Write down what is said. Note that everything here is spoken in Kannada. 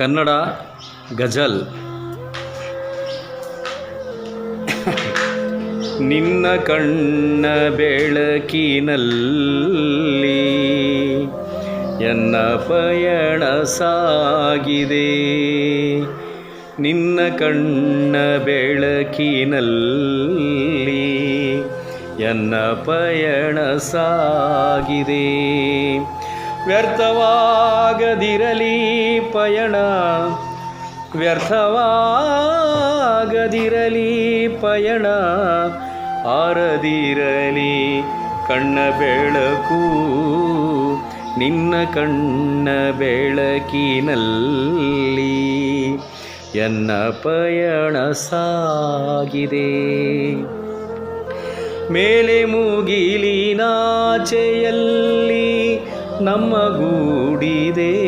ಕನ್ನಡ ಗಜಲ್. ನಿನ್ನ ಕಣ್ಣ ಬೆಳಕಿನಲ್ಲಿ ಎನ್ನ ಪಯಣ ಸಾಗಿದೆ. ನಿನ್ನ ಕಣ್ಣ ಬೆಳಕಿನಲ್ಲಿ ಎನ್ನ ಪಯಣ ಸಾಗಿದೆ. ವ್ಯರ್ಥವಾಗದಿರಲಿ ಪಯಣ. ವ್ಯರ್ಥವಾಗದಿರಲಿ ಪಯಣ. ಆರದಿರಲಿ ಕಣ್ಣ ಬೆಳಕು. ನಿನ್ನ ಕಣ್ಣ ಬೆಳಕಿನಲ್ಲಿ ಎನ್ನ ಪಯಣ ಸಾಗಿದೆ. ಮೇಲೆ ಮುಗಿಲಿನಾಚೆಯಲ್ಲಿ ನಮ್ಮ ಗೂಡಿದೆ.